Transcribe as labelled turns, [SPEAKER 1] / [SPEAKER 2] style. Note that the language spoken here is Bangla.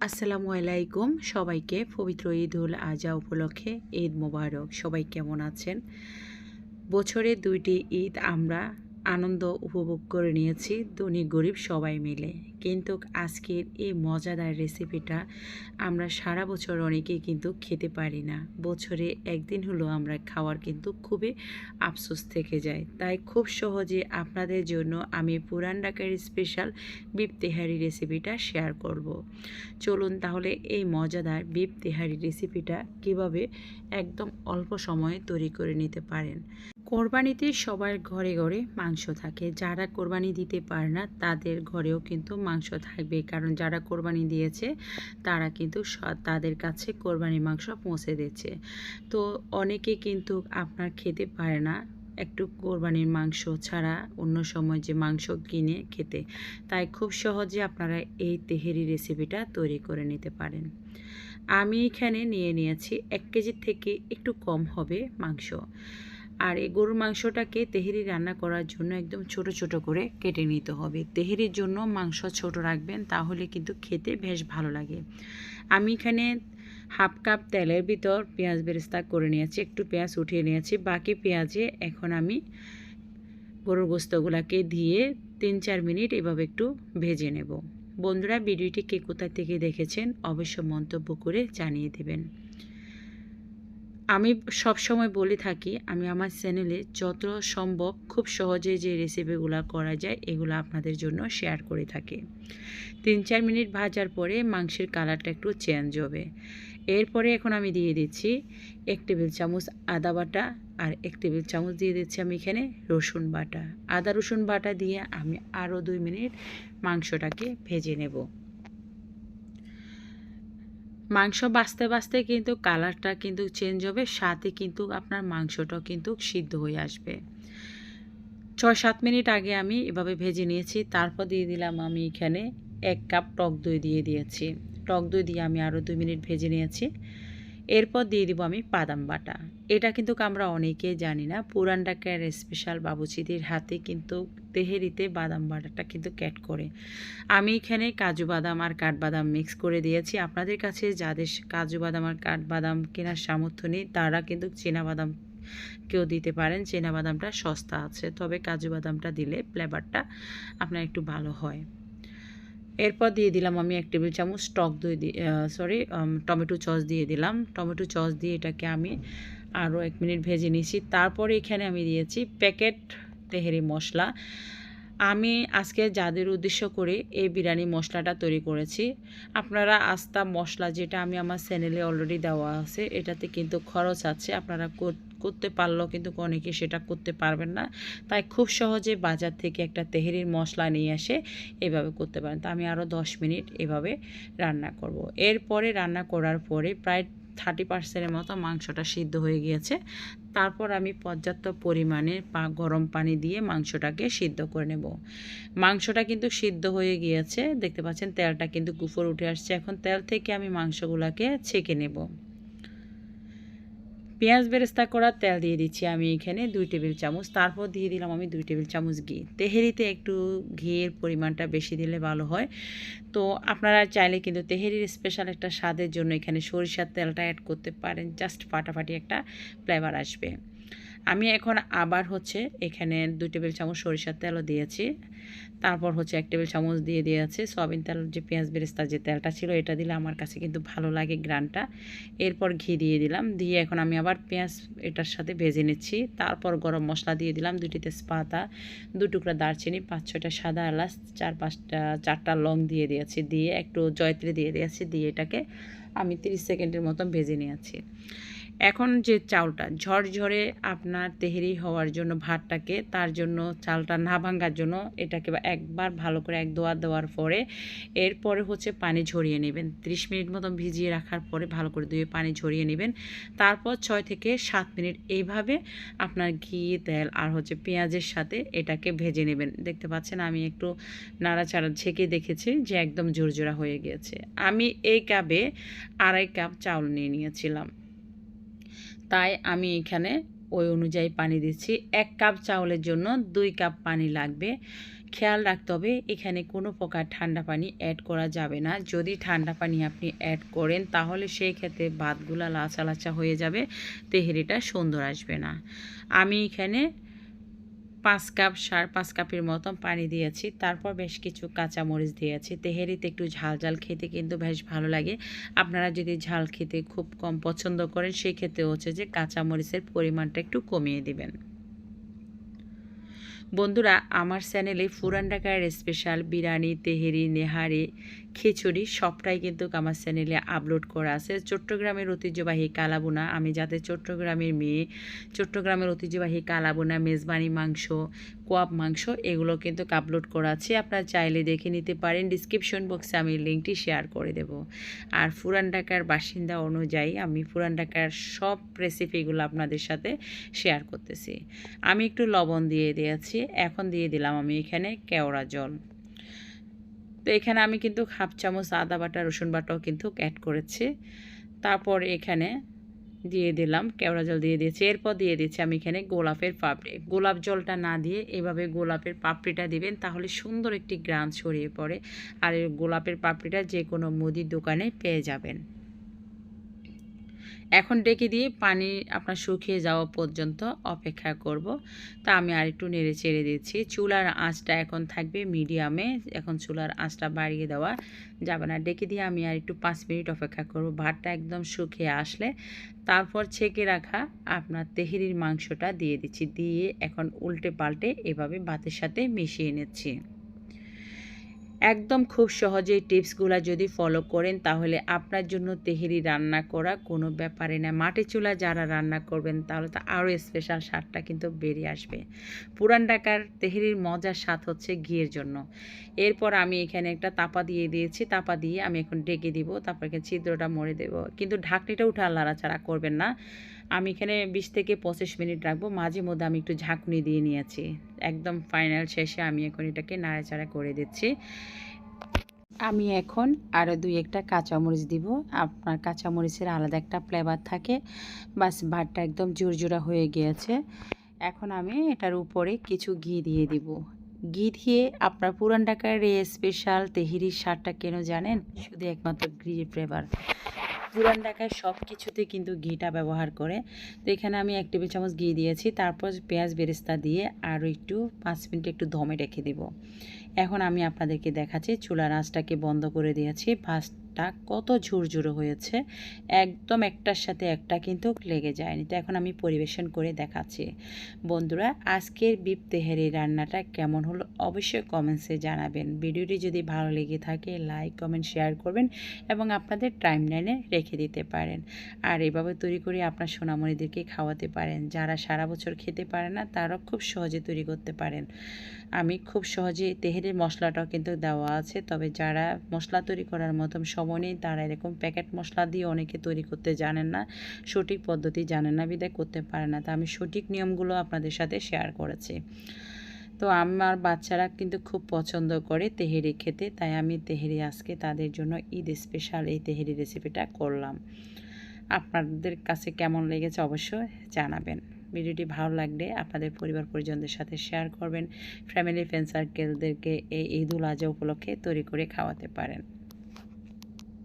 [SPEAKER 1] আসসালামু আলাইকুম সবাইকে। পবিত্র ঈদ উল আজা উপলক্ষে ঈদ মোবারক। সবাই কেমন আছেন? বছরে দুইটি ঈদ আমরা আনন্দ উপভোগ করে নিয়েছি, ধনী, গরিব সবাই মিলে। কিন্তু আজকের এই মজাদার রেসিপিটা আমরা সারা বছর অনেকেই কিন্তু খেতে পারি না। বছরে একদিন হলো আমরা খাওয়ার কিন্তু খুবই আফসোস থেকে যায়। তাই খুব সহজে আপনাদের জন্য আমি পুরান ঢাকার স্পেশাল বিপ তেহারি রেসিপিটা শেয়ার করব। চলুন তাহলে এই মজাদার বিপ তেহারি রেসিপিটা কীভাবে একদম অল্প সময়ে তৈরি করে নিতে পারেন। কোরবানিতে সবার ঘরে ঘরে মাংস থাকে। যারা কোরবানি দিতে পারে না, তাদের ঘরেও কিন্তু মাংস থাকবে। কারণ যারা কোরবানি দিয়েছে, তারা কিন্তু তাদের কাছে কোরবানি মাংস পৌঁছে দিচ্ছে। তো অনেকে কিন্তু আপনার খেতে পারে না, একটু কোরবানির মাংস ছাড়া অন্য সময় যে মাংস কিনে খেতে। তাই খুব সহজে আপনারা এই তেহেরি রেসিপিটা তৈরি করে নিতে পারেন। আমি এখানে নিয়ে নিয়েছি এক কেজির থেকে একটু কম হবে মাংস। আর এই গরুর মাংসটাকে তেহেরি রান্না করার জন্য একদম ছোট ছোট করে কেটে নিতে হবে। তেহেরির জন্য মাংস ছোট রাখবেন, তাহলে কিন্তু খেতে বেশ ভালো লাগে। আমি এখানে হাফ কাপ তেলের ভিতর পেঁয়াজ বেরেস্তা করে নিয়েছি, একটু পেঁয়াজ উঠিয়ে নিয়েছি। বাকি পেঁয়াজে এখন আমি গরুর গোস্তগুলাকে দিয়ে তিন চার মিনিট এভাবে একটু ভেজে নেব। বন্ধুরা, ভিডিওটি কে কোথা থেকে দেখেছেন অবশ্য মন্তব্য করে জানিয়ে দেবেন। আমি সব সময় বলে থাকি, আমি আমার চ্যানেলে যত সম্ভব খুব সহজে যে রেসিপিগুলো করা যায়, এগুলো আপনাদের জন্য শেয়ার করে থাকি। তিন চার মিনিট ভাজার পরে মাংসের কালারটা একটু চেঞ্জ হবে। এরপরে এখন আমি দিয়ে দিচ্ছি এক টেবিল চামচ আদা বাটা আর এক টেবিল চামচ দিয়ে দিচ্ছি আমি এখানে রসুন বাটা। আদা রসুন বাটা দিয়ে আমি আরও দুই মিনিট মাংসটাকে ভেজে নেব। মাংস বাঁচতে বাঁচতে কিন্তু কালারটা কিন্তু চেঞ্জ হবে সাথে কিন্তু আপনার মাংসটাও কিন্তু সিদ্ধ হয়ে আসবে। ছয়, সাত মিনিট আগে আমি এভাবে ভেজে নিয়েছি, তারপর দিয়ে দিলাম আমি এখানে এক কাপ টক দই দিয়ে দিয়েছি। টক দই দিয়ে আমি আরও দুই মিনিট ভেজে নিয়েছি। এরপর দিয়ে দিব আমি বাদাম বাটা। এটা কিন্তু আমরা অনেকেই জানি না। পুরান ঢাকার স্পেশাল বাবুচিদের হাতে কিন্তু তেহেরিতে বাদাম বাটাটা কিন্তু ক্যাট করে। আমি এখানে কাজু বাদাম আর কাঠবাদাম মিক্স করে দিয়েছি। আপনাদের কাছে যাদের কাজু বাদাম আর কাঠবাদাম কেনার সামর্থ্য নেই, তারা কিন্তু বাদাম কেউ দিতে পারেন। বাদামটা সস্তা আছে, তবে কাজু বাদামটা দিলে ফ্লেভারটা আপনার একটু ভালো হয়। এরপর দিয়ে দিলাম আমি এক টেবিল চামচ টক দই দিয়ে সরি টমেটো চস দিয়ে দিলাম। টমেটো চস দিয়ে এটাকে আমি আরও এক মিনিট ভেজে নিয়েছি। তারপরে এখানে আমি দিয়েছি প্যাকেট তেহেরি মশলা। আমি আজকে যাদের উদ্দেশ্য করে এই বিরিয়ানি মশলাটা তৈরি করেছি, আপনারা আস্তা মশলা যেটা আমি আমার চ্যানেলে অলরেডি দেওয়া আছে, এটাতে কিন্তু খরচ আছে। আপনারা করতে পারলেও কিন্তু অনেকে সেটা করতে পারবেন না। তাই খুব সহজে বাজার থেকে একটা তেহেরির মশলা নিয়ে এসে এভাবে করতে পারেন। তা আমি আরও দশ মিনিট এভাবে রান্না করব। এরপরে রান্না করার পরে প্রায় থার্টি পার্সেন্টের মতো মাংসটা সিদ্ধ হয়ে গিয়েছে। তারপর আমি পর্যাপ্ত পরিমাণে গরম পানি দিয়ে মাংসটাকে সিদ্ধ করে নেব। মাংসটা কিন্তু সিদ্ধ হয়ে গিয়েছে। দেখতে পাচ্ছেন তেলটা কিন্তু গুফর উঠে আসছে। এখন তেল থেকে আমি মাংসগুলোকে ছেঁকে নেব। পেঁয়াজ বেরেস্তা করা, তেল দিয়ে দিচ্ছি আমি এখানে দুই টেবিল চামচ। তারপর দিয়ে দিলাম আমি দুই টেবিল চামচ ঘি। তেহেরিতে একটু ঘিয়ের পরিমাণটা বেশি দিলে ভালো হয়। তো আপনারা চাইলে কিন্তু তেহেরির স্পেশাল একটা স্বাদের জন্য এখানে সরিষার তেলটা অ্যাড করতে পারেন। জাস্ট ফাটাফাটি একটা ফ্লেভার আসবে। আমি এখন আবার হচ্ছে এখানে দুই টেবিল চামচ সরিষার তেলও দিয়েছি। তারপর হচ্ছে এক টেবিল চামচ দিয়ে দিয়েছে সয়াবিন তেল, যে পেঁয়াজ বেরেস্তার যে তেলটা ছিল এটা দিলে আমার কাছে কিন্তু ভালো লাগে গ্রানটা এরপর ঘি দিয়ে দিলাম, দিয়ে এখন আমি আবার পেঁয়াজ এটার সাথে ভেজে নিচ্ছি। তারপর গরম মশলা দিয়ে দিলাম দুটি তেজপাতা, দু টুকরা দারচিনি, পাঁচ ছয়টা সাদা এলাচ, চার পাঁচটা, চারটা লং দিয়ে দিয়েছি, দিয়ে একটু জয়ত্রী দিয়ে দিয়েছি, দিয়ে এটাকে আমি তিরিশ সেকেন্ডের মতন ভেজে নিয়েছি। এখন যে চাউলটা, ঝরঝরে আপনার তেহেরি হওয়ার জন্য ভাতটাকে, তার জন্য চালটা না ভাঙ্গার জন্য এটাকে একবার ভালো করে এক দোয়া দেওয়ার পরে এরপরে হচ্ছে পানি ঝরিয়ে নেবেন। 30 মিনিট মতন ভিজিয়ে রাখার পরে ভালো করে ধুয়ে পানি ঝরিয়ে নেবেন। তারপর ছয় থেকে সাত মিনিট এইভাবে আপনার ঘি, তেল আর হচ্ছে পেঁয়াজের সাথে এটাকে ভেজে নেবেন। দেখতে পাচ্ছেন আমি একটু নাড়াচাড়া ছেঁকে দেখেছি যে একদম জোরজোড়া হয়ে গিয়েছে। আমি এই কাপে আড়াই কাপ চাউল নিয়ে নিয়েছিলাম। তাই আমি এখানে ওই অনুযায়ী পানি দিচ্ছি। এক কাপ চাউলের জন্য দুই কাপ পানি লাগবে। খেয়াল রাখতে হবে, এখানে কোনো প্রকার ঠান্ডা পানি অ্যাড করা যাবে না। যদি ঠান্ডা পানি আপনি অ্যাড করেন, তাহলে সেই ক্ষেত্রে ভাতগুলা লাচা লাচা হয়ে যাবে, তেহেরিটা সুন্দর আসবে না। আমি এখানে পাঁচ কাপ সার, পাঁচ কাপের মতন পানি দিয়েছি। তারপর বেশ কিছু কাঁচামরিচ দিয়েছি। তেহেরিতে একটু ঝাল ঝাল খেতে কিন্তু বেশ ভালো লাগে। আপনারা যদি ঝাল খেতে খুব কম পছন্দ করেন সেই ক্ষেত্রে হচ্ছে যে কাঁচামরিচের পরিমাণটা একটু কমিয়ে দিবেন। বন্ধুরা, আমার চ্যানেলে ফুরান ডাকার স্পেশাল বিরিয়ানি, তেহেরি, নেহারি, খিচুড়ি সবটাই কিন্তু আমার চ্যানেলে আপলোড করা আছে। চট্টগ্রামের ঐতিহ্যবাহী কালাবোনা আমি যাতে চট্টগ্রামের মেয়ে, চট্টগ্রামের ঐতিহ্যবাহী কালাবোনা মেজবানি মাংস কোয়াব মাংস, এগুলো কিন্তু আপলোড করা আছে। আপনারা চাইলে দেখে নিতে পারেন। ডিসক্রিপশন বক্সে আমি লিঙ্কটি শেয়ার করে দেব। আর ফুরান ঢাকার বাসিন্দা অনুযায়ী আমি ফুরান ঢাকার সব রেসিপিগুলো আপনাদের সাথে শেয়ার করতেছি। আমি একটু লবণ দিয়ে দিয়েছি। এখন দিয়ে দিলাম আমি এখানে কেওড়া জল। তো এখানে আমি কিন্তু হাফ চামচ আদা বাটা, রসুন বাটাও কিন্তু অ্যাড করেছি। তারপর এখানে দিয়ে দিলাম, কেওড়া জল দিয়ে দিয়েছি। এরপর দিয়ে দিচ্ছি আমি এখানে গোলাপের পাপড়ি। গোলাপ জলটা না দিয়ে এভাবে গোলাপের পাপড়িটা দিবেন, তাহলে সুন্দর একটি গ্রাম ছড়িয়ে পড়ে। আর গোলাপের পাপড়িটা যে কোনো মুদির দোকানে পেয়ে যাবেন। এখন ডেকে দিয়ে পানি আপনার শুকিয়ে যাওয়া পর্যন্ত অপেক্ষা করব। তা আমি আর একটু নেড়ে চেড়ে দিচ্ছি। চুলার আঁচটা এখন থাকবে মিডিয়ামে। এখন চুলার আঁচটা বাড়িয়ে দেওয়া যাবে না। ডেকে দিয়ে আমি আর একটু পাঁচ মিনিট অপেক্ষা করব। ভাতটা একদম শুকিয়ে আসলে তারপর ছেঁকে রাখা আপনার তেহেরির মাংসটা দিয়ে দিচ্ছি। দিয়ে এখন উল্টে পাল্টে এভাবে ভাতের সাথে মিশিয়ে নিচ্ছি। একদম খুব সহজেই টিপসগুলো যদি ফলো করেন, তাহলে আপনার জন্য তেহেরি রান্না করা কোনো ব্যাপারে না। মাটি চুলা যারা রান্না করবেন, তাহলে তো আরও স্পেশাল স্বাদটা কিন্তু বেরিয়ে আসবে। পুরান ঢাকার তেহেরির মজার স্বাদ হচ্ছে ঘিয়ের জন্য। এরপর আমি এখানে একটা তাপা দিয়ে দিয়েছি। তাপা দিয়ে আমি এখন ডেকে দিব। তারপর এখানে ছিদ্রটা মরে দেব। কিন্তু ঢাকনিটা উঠে লাড়াচাড়া করবেন না। আমি এখানে বিশ থেকে পঁচিশ মিনিট রাখব। মাঝে মধ্যে আমি একটু ঝাঁকুনি দিয়ে নিয়েছি। একদম ফাইনাল শেষে আমি এখন এটাকে নাড়াচাড়া করে দিচ্ছি। আমি এখন আরও দুই একটা কাঁচামরিচ দিব। আপনার কাঁচামরিচের আলাদা একটা ফ্লেভার থাকে। বাস ভাতটা একদম জোরজোড়া হয়ে গিয়েছে। এখন আমি এটার উপরে কিছু ঘি দিয়ে দিব। ঘি দিয়ে আপনার পুরান ঢাকার এই স্পেশাল তেহিরির সারটা কেন জানেন? শুধু একমাত্র ঘি ফ্লেভার পুরান ঢাকায় সব কিছুতে কিন্তু ঘিটা ব্যবহার করে। তো এখানে আমি এক টেবিল চামচ ঘি দিয়েছি, তারপর পেঁয়াজ বেরেস্তা দিয়ে আরও একটু পাঁচ মিনিট একটু ধমে রেখে দিব। এখন আমি আপনাদেরকে দেখাচ্ছি, চুলার আঁচটাকে বন্ধ করে দিয়েছি ভাতটা কত ঝুরঝুরো হয়েছে, একদম একটার সাথে একটা কিন্তু লেগে যায়নি। তো এখন আমি পরিবেশন করে দেখাচ্ছি। বন্ধুরা, আজকের বিপ তেহারি রান্নাটা কেমন হলো অবশ্যই কমেন্টসে জানাবেন। ভিডিওটি যদি ভালো লেগে থাকে লাইক কমেন্ট শেয়ার করবেন এবং আপনাদের টাইম লাইনে রেখে দিতে পারেন। আর এভাবে তৈরি করে আপনার সোনামণিদেরকে খাওয়াতে পারেন। যারা সারা বছর খেতে পারে না, তারাও খুব সহজে তৈরি করতে পারেন। আমি খুব সহজে তেহেরের মশলাটাও কিন্তু দেওয়া আছে। তবে যারা মশলা তৈরি করার মতন সময় নেই, তারা এরকম প্যাকেট মশলা দিয়ে অনেকে তৈরি করতে জানেন না, সঠিক পদ্ধতি জানেন না, বিদায় করতে পারে না। তা আমি সঠিক নিয়মগুলো আপনাদের সাথে শেয়ার করেছি। তো আমার বাচ্চারা কিন্তু খুব পছন্দ করে তেহেরি খেতে, তাই আমি তেহেরি আজকে তাদের জন্য ঈদ স্পেশাল এই তেহেরি রেসিপিটা করলাম। আপনাদের কাছে কেমন লেগেছে অবশ্যই জানাবেন। ভিডিওটি ভালো লাগলে আপনাদের পরিবার পরিজনদের সাথে শেয়ার করবেন। ফ্যামিলি ফ্রেন্ড সার্কেলদেরকে এই ঈদ উল আজহা উপলক্ষে তৈরি করে খাওয়াতে পারেন।